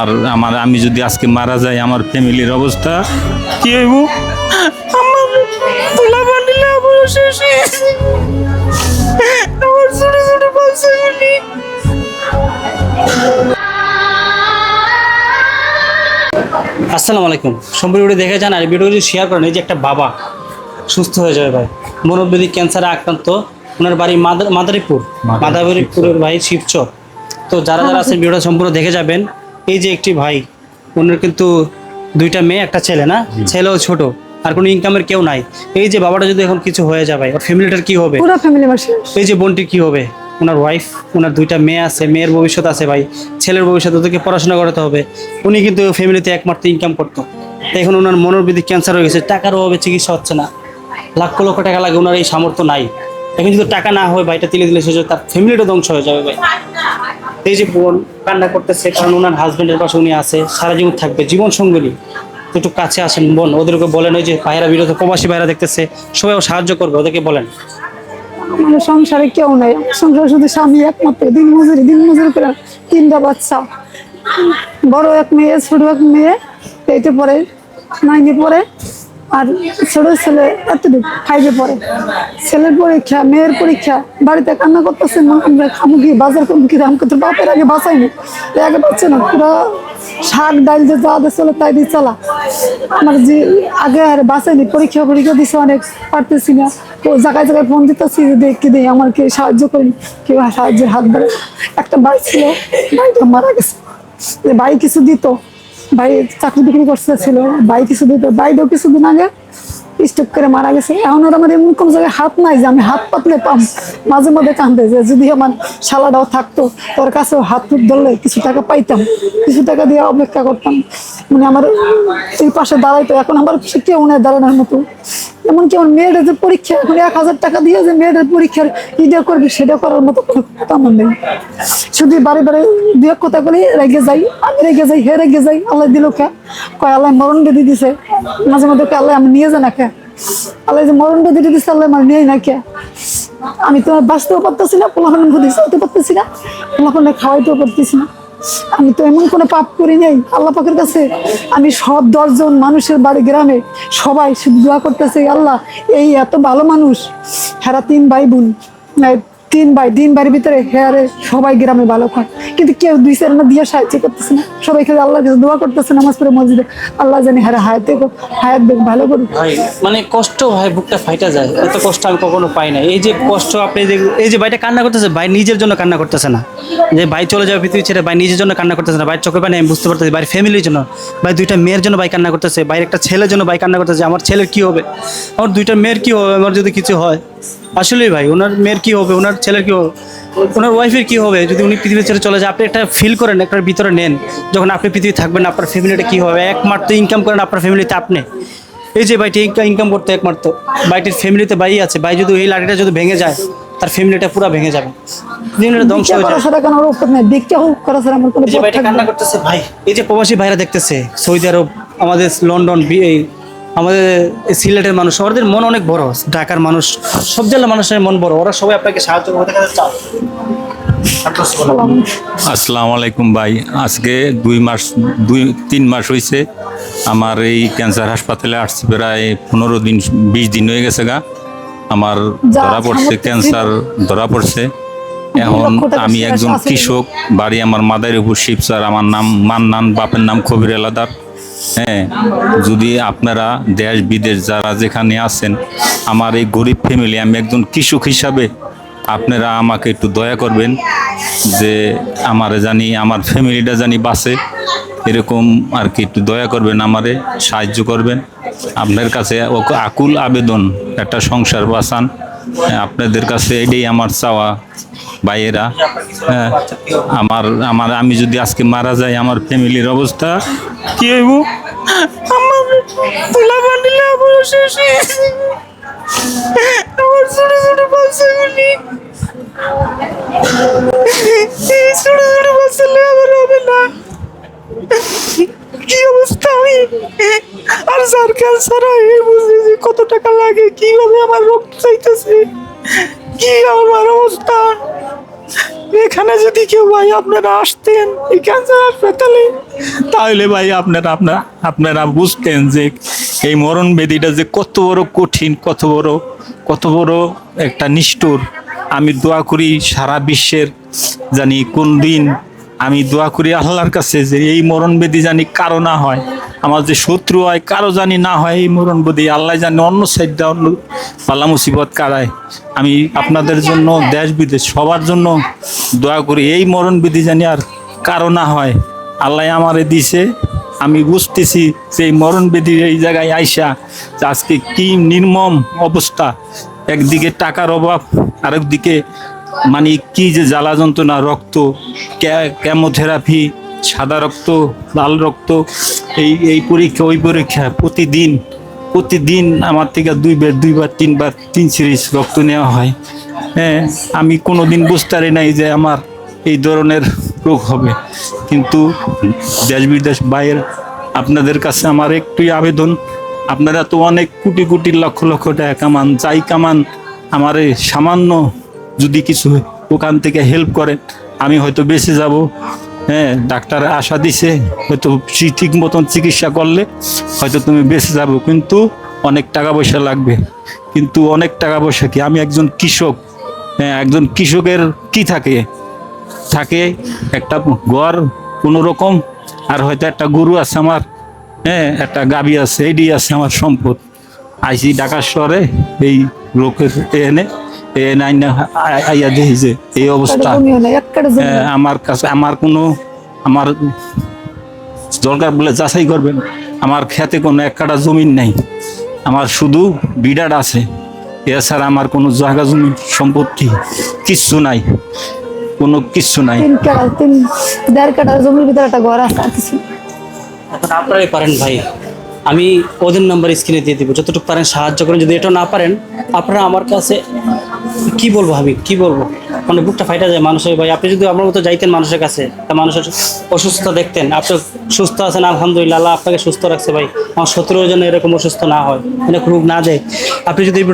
আর আমার আমি যদি আজকে মারা যাই আমার ফ্যামিলির অবস্থা কি হইব? আমার তোলা বানিলে আমার শেষ আমার ছোট ছোট বাচ্চাগুলি আসসালামু আলাইকুম। সম্পূর্ণ দেখে যান আর ভিডিও যদি শেয়ার করেন। এই যে একটা বাবা সুস্থ হয়ে যাবে ভাই। মনোবেদিক ক্যান্সারে আক্রান্ত। ওনার বাড়ি মাদারীপুর। মাদারীপুরের ভাই শিবচর। তো যারা যারা আছেন ভিডিওটা সম্পূর্ণ দেখে যাবেন। এই যে একটি ভাই ওনার কিন্তু দুইটা মেয়ে একটা ছেলে না? ছেলেও ছোট আর কোনো ইনকামের কেউ নাই। এই যে বাবাটা যদি এখন কিছু হয়ে যাবে ভাই ওর ফ্যামিলিটার কি হবে? পুরো ফ্যামিলি এই যে বোনটি কি হবে? ওনার ওয়াইফ ওনার দুইটা মেয়ে আছে মেয়ের ভবিষ্যৎ আছে ভাই। ছেলের ভবিষ্যৎ ওদেরকে পড়াশোনা করাতে হবে। উনি কিন্তু ফ্যামিলিতে একমাত্র ইনকাম করতো। তো এখন ওনার মনোবৃদ্ধি ক্যান্সার হয়ে গেছে টাকার অভাবে চিকিৎসা হচ্ছে না। লাখ লক্ষ টাকা লাগে ওনার এই সামর্থ্য নাই। এখন যদি টাকা না হয় ভাইটা তিলে দিলে সে তার ফ্যামিলিটা ধ্বংস হয়ে যাবে ভাই। এই যে বোন কান্না করতেছে, কারণ ওনার হাজবেন্ডের পাশে উনি আছে সারা জীবন থাকবে, জীবন সঙ্গী একটু কাছে আসেন বোন, ওদেরকে বলেন ওই যে ভাইরা বিরত, প্রবাসী ভাইরা দেখতেছে, সবাই সাহায্য করবে, ওদেরকে বলেন। আমার সংসারে কেউ নাই, সংসারে শুধু স্বামী একমাত্র, দিন মজুরি দিন মজুরি করে তিনটা বাচ্চা। বড় এক মেয়ে, ছোট এক মেয়ে এইটে পরে নাইনে পরে আর ছোট ছেলে এতটুকু ফাইভে পড়ে। ছেলের পরীক্ষা, মেয়ের পরীক্ষা, বাড়িতে কান্না করতেছে আমরা খামু কি, বাজার করব কি আমাকে তোর বাপের আগে বাঁচাইনি। আগে পাচ্ছে না, পুরো শাক, ডাল যে যা দিয়ে চলে তাই দিয়ে চালা। আমার যে আগে আর বাঁচাইনি, পরীক্ষা পরীক্ষা দিছে অনেক, পারতেছি না। তো জায়গায় জায়গায় ফোন দিতেছি দেখি দিই আমার কে সাহায্য করি কেউ সাহায্যের হাত ধরে। একটা ভাই ছিল, ভাইটা মারা গেছে। যে ভাই কিছু দিত ভাই চাকরি বিক্রি করতে ছিল। ভাই কিছু দিত ভাইটাও কিছুদিন আগে স্টক করে মারা গেছে। এখন আর আমার এমন কোনো জায়গায় হাত নাই যে আমি হাত পাতলে পাম। মাঝে মাঝে কান্দে যে যদি আমার শালাটাও থাকতো তোর কাছেও হাত ফুট ধরলে কিছু টাকা পাইতাম। কিছু টাকা দিয়ে অপেক্ষা করতাম। মানে আমার এই পাশে দাঁড়াইতো। এখন আমার কেউ নেই দাঁড়ানোর মতো। এমনকি আমার মেয়েদের যে পরীক্ষা? এখন এক হাজার টাকা দিয়ে যে মেয়েদের পরীক্ষার ইটা করবে, সেটা করার মতো কোনো আমার নেই। শুধু বারে বারে দু এক কথা বলে, রেগে যাই। আমি রেগে যাই, হে রেগে যাই, আল্লাহ দিল কে? কয় আল্লাহ মরণ বেদি দিছে। মাঝে মধ্যে কয় আল্লাহ আমি নিয়ে যাই না কে? আল্লাহ যে মরণ বেদি দিছে, আল্লাহ আমার নিয়ে না কে? আমি তো আর বাঁচতেও পারতেছি না বুদ্ধি চলতে পারতেছি না পোলাপানে খাওয়াইতেও পারতেছি না। আমি তো এমন কোনো পাপ করি নাই, আল্লাহ পাকের কাছে। আমি সব দশজন মানুষের বাড়ি গ্রামে সবাই শুধু দোয়া করতেছে, আল্লাহ, এই এত ভালো মানুষ, হেরা তিন ভাই বোন তিন ভাই তিন বাড়ির ভিতরে হেয়ারে সবাই গ্রামে ভালো খায়। কিন্তু কেউ দুই চার না, দিয়ে সাহায্য করতেছে না। সবাই খেলে আল্লাহর কাছে দোয়া করতেছে, নামাজ পড়ে মসজিদে। আল্লাহ জানি হারা হায়াত দেখো হায়াত দেখ ভালো ভাই মানে কষ্ট হয়, বুকটা ফাইটা যায়। এত কষ্ট আমি কখনো পাই না এই যে কষ্ট, আপনি এই যে ভাইটা কান্না করতেছে, ভাই নিজের জন্য কান্না করতেছে না। যে ভাই চলে যাবে পৃথিবী ছেড়ে, ভাই নিজের জন্য কান্না করতেছে না। ভাই চোখে পানি আমি বুঝতে পারতেছি, ভাই ফ্যামিলির জন্য, ভাই দুইটা মেয়ের জন্য ভাই কান্না করতেছে, ভাই একটা ছেলের জন্য ভাই কান্না করতেছে আমার ছেলের কি হবে? আমার দুইটা মেয়ের কি হবে? আমার যদি কিছু হয় আসলেই ভাই ওনার মেয়ের কি হবে ওনার ছেলের কি হবে ওনার ওয়াইফের কি হবে? যদি উনি পৃথিবী ছেড়ে চলে যায় আপনি একটা ফিল করেন একটা ভিতরে নেন যখন আপনি পৃথিবী থাকবেন আপনার ফ্যামিলিটা কি হবে? একমাত্র ইনকাম করেন আপনার ফ্যামিলিতে আপনি। এই যে ভাইটি ইনকাম করতে একমাত্র বাইটির ফ্যামিলিতে বাই আছে ভাই যদি এই লাঠিটা যদি ভেঙে যায় তার ফ্যামিলিটা পুরো ভেঙে যাবে। ফ্যামিলিটা ধ্বংস হয়ে যাবে ছাড়া কোনো উপর নেই ভিক্ষা হোক করা ছাড়া আমার কোনো এই যে পথ ভাইটা কান্না করতেছে ভাই এই যে প্রবাসী ভাইরা দেখতেছে সৌদি আরব আমাদের লন্ডন এই আমাদের এই সিলেটের মানুষ ওদের মন অনেক বড় ঢাকার মানুষ সব জেলার মানুষের মন বড়। ওরা সবাই আপনাকে সাহায্য করতে চাও আসসালামু আলাইকুম ভাই। আজকে দুই মাস দুই তিন মাস হয়েছে আমার এই ক্যান্সার হাসপাতালে আসছে প্রায় পনেরো দিন বিশ দিন হয়ে গেছে গা। আমার ধরা পড়ছে ক্যান্সার ধরা পড়ছে। এখন আমি একজন কৃষক বাড়ি আমার মাদারীপুর শিবসার আমার নাম মান্নান বাপের নাম কবির এলাদার। হ্যাঁ যদি আপনারা দেশ, বিদেশ যারা যেখানে আছেন, আমার এই গরিব ফ্যামিলি আমি একজন কৃষক হিসাবে আপনারা আমাকে একটু দয়া করবেন যে আমার জানি, আমার ফ্যামিলিটা জানি বাঁচে। এরকম আর কি একটু দয়া করবেন, আমারে সাহায্য করবেন। আপনার কাছে আকুল আবেদন, একটা সংসার বাঁচান। আপনাদের কাছে এটাই আমার চাওয়া, ভাইয়েরা। হ্যাঁ আমার আমার, আমি যদি আজকে মারা যাই, আমার ফ্যামিলির অবস্থা কি হইব? আমার শেষ আর যার ক্যান্সার হয় যে কত টাকা লাগে কীভাবে আমার রোগ চাইতেছে? কি আমার অবস্থা? এখানে যদি কেউ ভাই আপনারা আসতেন এই ক্যান্সার হাসপাতালে, তাহলে ভাই আপনারা আপনারা আপনারা বুঝতেন যে এই মরণ ব্যাধিটা যে কত বড় কঠিন, কত বড় কত বড় একটা নিষ্ঠুর। আমি দোয়া করি সারা বিশ্বের জানি কোন দিন আমি দোয়া করি আল্লাহর কাছে যে এই মরণ ব্যাধি জানি কারও না হয়। আমার যে শত্রু হয়, কারও জানি না হয় এই মরণ ব্যাধি আল্লাহ জানি অন্য সাইডটা অন্য পাল্লা মুসিবত কারায়। আমি আপনাদের জন্য, দেশ বিদেশ সবার জন্য দোয়া করি, এই মরণ ব্যাধি জানি আর কারও না হয়। আল্লাহ আমারে দিছে, আমি বুঝতেছি যে এই মরণ ব্যাধির এই জায়গায় আইসা যে আজকে কি নির্মম অবস্থা। একদিকে টাকার অভাব, আরেকদিকে মানে কি যে জ্বালা যন্ত্রণা, রক্ত কেমোথেরাপি সাদা রক্ত, লাল রক্ত, এই এই পরীক্ষা, ওই পরীক্ষা প্রতিদিন প্রতিদিন আমার থেকে দুইবার দুইবার, তিনবার, তিন সিরিজ রক্ত নেওয়া হয়। হ্যাঁ আমি কোনো দিন বুঝতে পারি নাই যে আমার এই ধরনের রোগ হবে। কিন্তু দেশ বিদেশ বাইরের আপনাদের কাছে আমার একটুই আবেদন, আপনারা তো অনেক কোটি কোটি, লক্ষ লক্ষ টাকা কামান, যাই কামান, আমার এই সামান্য যদি কিছু ওখান থেকে হেল্প করেন, আমি হয়তো বেঁচে যাব। হ্যাঁ ডাক্তার আশা দিছে, হয়তো ঠিক মতন চিকিৎসা করলে হয়তো তুমি বেঁচে যাব, কিন্তু অনেক টাকা পয়সা লাগবে। কিন্তু অনেক টাকা পয়সা কি? আমি একজন কৃষক। হ্যাঁ একজন কৃষকের কি থাকে? থাকে একটা ঘর কোনো রকম, আর হয়তো একটা গরু আছে আমার। হ্যাঁ একটা গাবি আছে এইটি আছে আমার সম্পদ। আইসি ঢাকা শহরে, এই লোকের এনে আইয়া এই অবস্থা। আমার কাছে আমার কোনো আমার দরকার বলে যাচাই করবেন। আমার খেতে কোনো এক কাটা জমিন নাই। আমার শুধু বিডার আছে। এছাড়া আমার কোনো জায়গা জমি সম্পত্তি কিচ্ছু নাই। কোনো কিচ্ছু নাই। জমির ভিতরে একটা ঘর আছে আপনারাই পারেন ভাই। আমি ওদের নাম্বার স্ক্রিনে দিয়ে দিব। যতটুকু পারেন সাহায্য করেন। যদি এটা না পারেন আপনারা আমার কাছে কি বলব হাবিব? কি বলব? মানে বুকটা ফাইটা যায় মানুষের ভাই। আপনি যদি আমার মতো যাইতেন মানুষের কাছে, তা মানুষের অসুস্থ দেখতেন। আপনি সুস্থ আছেন, আলহামদুলিল্লাহ। আল্লাহ আপনাকে সুস্থ রাখছে ভাই। আমার শত্রুর জন্য এরকম অসুস্থ না হয়। মানে রোগ না দেয়। আপনি যদি এই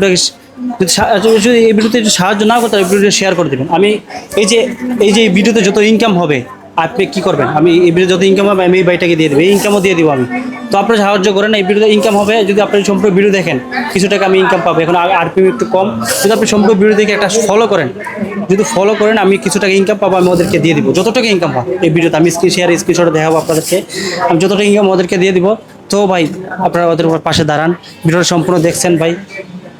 যদি এই ভিডিওতে সাহায্য না করতে ভিডিওটা শেয়ার করে দেবেন। আমি এই যে এই যে ভিডিওতে যত ইনকাম হবে আপনি কি করবেন? আমি এই ভিডিও যত ইনকাম হবে, আমি এই বাইটাকে দিয়ে দেবো। এই ইনকামও দিয়ে দেবো আমি। তো আপনি সাহায্য করেন, এই ভিডিওতে ইনকাম হবে, যদি আপনি সম্পূর্ণ ভিডিও দেখেন, কিছু টাকা আমি ইনকাম পাবো। এখন আরপিএম একটু কম। যদি আপনি সম্পূর্ণ ভিডিও দেখে একটা ফলো করেন, যদি ফলো করেন, আমি কিছু টাকা ইনকাম পাবো, আমি ওদেরকে দিয়ে দিব। যত টাকা ইনকাম হয় এই ভিডিওতে আমি স্ক্রিন শেয়ার স্ক্রিনশট দেখাবো আপনাদেরকে। আমি যত টাকা ইনকাম ওদেরকে দিয়ে দিব। তো ভাই, আপনারা ওদের পাশে দাঁড়ান। ভিডিওটা সম্পূর্ণ দেখছেন ভাই।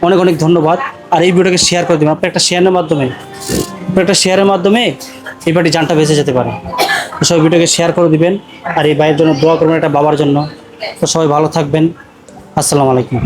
অনেক অনেক ধন্যবাদ। আর এই ভিডিওটাকে শেয়ার করে দেবেন। আপনি একটা শেয়ারের মাধ্যমে একটা শেয়ারের মাধ্যমে এই পার্টি জানটা বেঁচে যেতে পারে। সবাই ভিডিওকে শেয়ার করে দিবেন আর এই ভাইয়ের জন্য দোয়া করবেন একটা বাবার জন্য। তো সবাই ভালো থাকবেন। আসসালামু আলাইকুম।